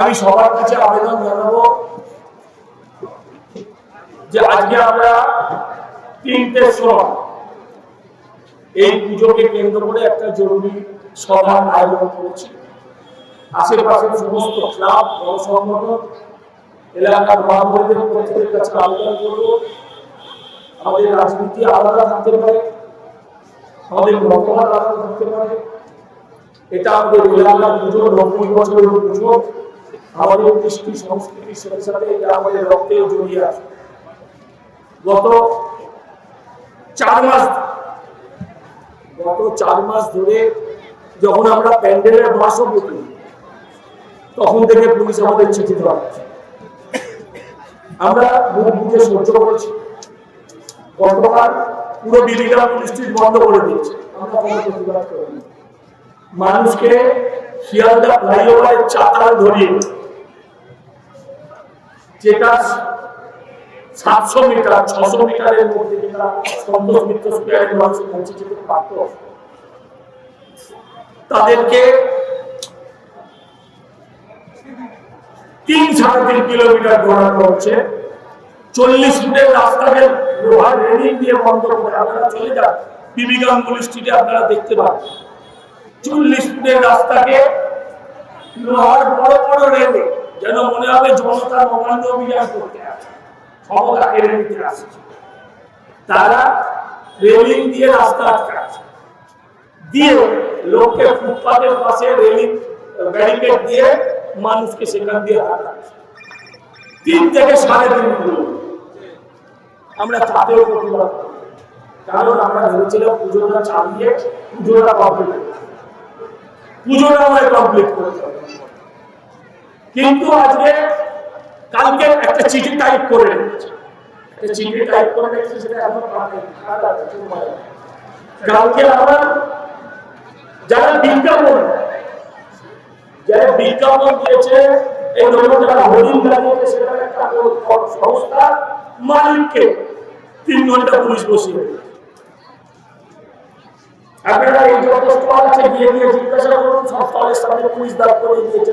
আমি সবার কাছে আবেদন জানাব যে আজকে আমরা তিনটে সময় এই পুজোকে কেন্দ্র করে একটা জরুরি সভার আয়োজন করেছি। আশেপাশের সমস্ত ক্লাব সংগঠন এলাকার মহামন্ত্রীদের প্রত্যেকের কাছে আবেদন করব। আমাদের রাজনীতি আলাদা থাকতে পারে, আমাদের মতামত আলাদা থাকতে পারে। এটা আমাদের এলাকার পুজো, নব্বই বছরের পুজো। আমাদের সাথে এটা আমাদের রক্তেও জড়িয়ে আছে। গত চার মাস, গত চার মাস ধরে যখন আমরা প্যান্ডেলের পেতি তখন থেকে পুলিশ আমাদের চিঠি দেওয়া আমরা মুখ সহ্য করেছি। গতকাল পুরো বিলিগ্রাম স্ট্রিট বন্ধ করে দিয়েছে। মানুষকে শিয়ালদা ফ্লাইওভারের চাতাল ধরিয়ে যেটা সাতশো মিটার, ছশো মিটারের মধ্যে সন্তোষ মিত্র স্কোয়ারের পৌঁছে যেতে পারত, তাদেরকে তিন সাড়ে তিন কিলোমিটার দৌড়ানো হচ্ছে চল্লিশ ফুটের রাস্তাকে লোহার রেলিং দিয়ে বন্ধ করে আপনারা চলে যান। বিবিগাম পুলিশ স্ট্রিটে আপনারা দেখতে পান। চল্লিশ ফুটের রাস্তাকে লোহার বড় বড় রেলিং যেন মনে হবে জনতা নবান্ন অভিযান করতে আছে ক্ষমতা কেড়ে নিতে আসছে তারা রেলিং দিয়ে রাস্তা আটকাচ্ছে। দিয়ে লোককে ফুটপাতের পাশে রেলিং, ব্যারিকেড দিয়ে মানুষকে সেখান দিয়ে তিন থেকে সাড়ে তিন আমরা তাতেও প্রতিবাদ কারণ আমরা ভেবেছিলাম পুজোটা চালিয়ে পুজোটা কমপ্লিট পুজোটা আমাদের কমপ্লিট করতে হবে। কিন্তু আজকে কালকে একটা চিঠি টাইপ করে কালকে যারা বিজ্ঞাপন যারা বিজ্ঞাপন দিয়েছে, এই যারা হরিণ একটা সংস্থা মালিককে তিন ঘণ্টা পুলিশ বসিয়ে আপনারা এই স্টল আছে, গিয়ে গিয়ে জিজ্ঞাসা করুন, সব স্টলের সামনে পুলিশ দাঁড় করে দিয়েছে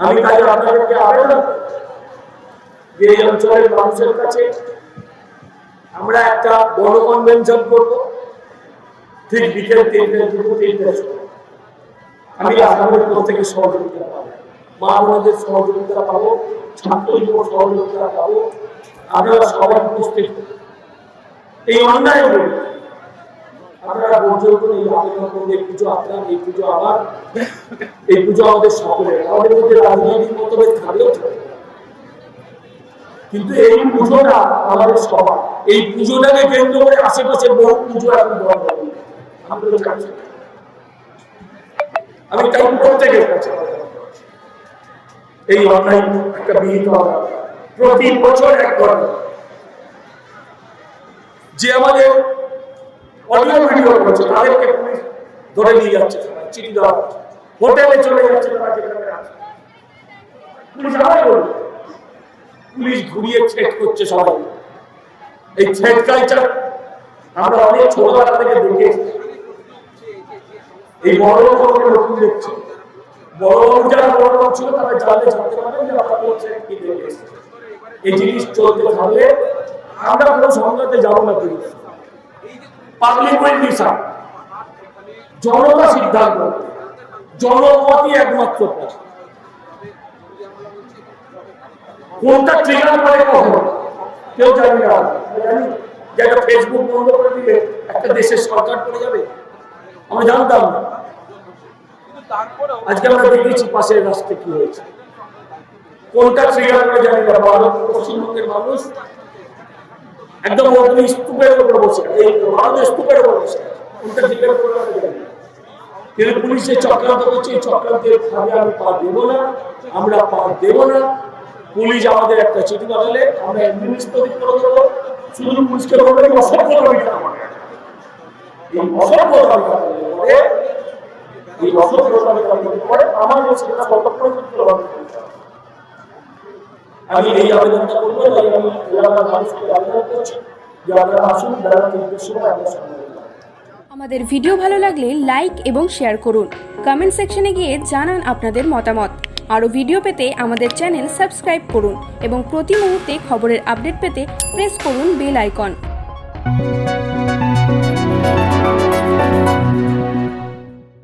আমি তাই আপনাদেরকে আবেদন যে এই অঞ্চলের মানুষের কাছে আমরা একটা বড় কনভেনশন করব। ঠিক বিকেল তিনটে দুপুর তিনটে আমি আপনাদের প্রত্যেকের সহযোগিতা পাবো। মা বোনদের সহযোগিতা পাবো ছাত্র যুব সহযোগিতা পাবো। আপনারা সবাই উপস্থিত। এই অন্যায় বলি। আপনারা করে এই আবেদন করলে এই পুজো আপনার, এই পুজো আমার, এই পুজো আমাদের সকলের। আমাদের মধ্যে রাজনৈতিক মতভেদ থাকলেও কিন্তু এই পুজোটা আমাদের সবার। এই পুজোটাকে কেন্দ্র করে আশেপাশে বহু পুজো এখন বন্ধ। কাছে। আমি তাই প্রত্যেকের কাছে। এই অনলাইন একটা বিহিত প্রতি বছর এক ঘটনা যে আমাদের হোটেলে চলে যাচ্ছে, পুলিশ ঘুরিয়ে সবাই। আমরা অনেক থেকে দেখে এই বড় বড় যারা বড় ছিল, তারা দেখে এই জিনিস চলতে আমরা কোনো সংঘাতে যাব না, পুলিশ। পাবলিক উইল ডিসাইড জনতা সিদ্ধান্ত। জনমতই একমাত্র পথ। কোনটা ট্রিগার করে কখন? কেউ জানি না। জানি। একটা ফেসবুক বন্ধ করে দিলে একটা দেশের সরকার পড়ে যাবে। আমরা জানতাম না। আজকে আমরা দেখেছি পাশের রাস্তায় কি হয়েছে। কোনটা ট্রিগার করে জানি না। ভারত পশ্চিমবঙ্গের মানুষ একদম অগ্নি স্তূপের উপর বসে। এই ভারতের স্তূপের উপর বসে। কোনটা ট্রিগার করে আমরা জানি না। কিন্তু পুলিশ চক্রান্ত করছে। এই চক্রান্তের আমি পা দেব না, আমরা পা দেব না। পুলিশ আমাদের একটা চিঠি পাঠালে, আমরা নিষ্পত্তি করে দেবো। শুধু পুলিশকে বলবে এই অসভ্যতা মিটা এই পরে এই মিটানোর পরে আমার কাছে কতক্ষণ আমি এই আবেদনটা করব তাই আমি এলাকার মানুষকে আবেদন করছি যে আপনারা আসুন বেলা তিনটের সময় আপনার সঙ্গে আমাদের ভিডিও ভালো লাগলে লাইক এবং শেয়ার করুন। কমেন্ট সেকশনে গিয়ে জানান আপনাদের মতামত। আরও ভিডিও পেতে আমাদের চ্যানেল সাবস্ক্রাইব করুন এবং প্রতি মুহূর্তে খবরের আপডেট পেতে প্রেস করুন বেল আইকন।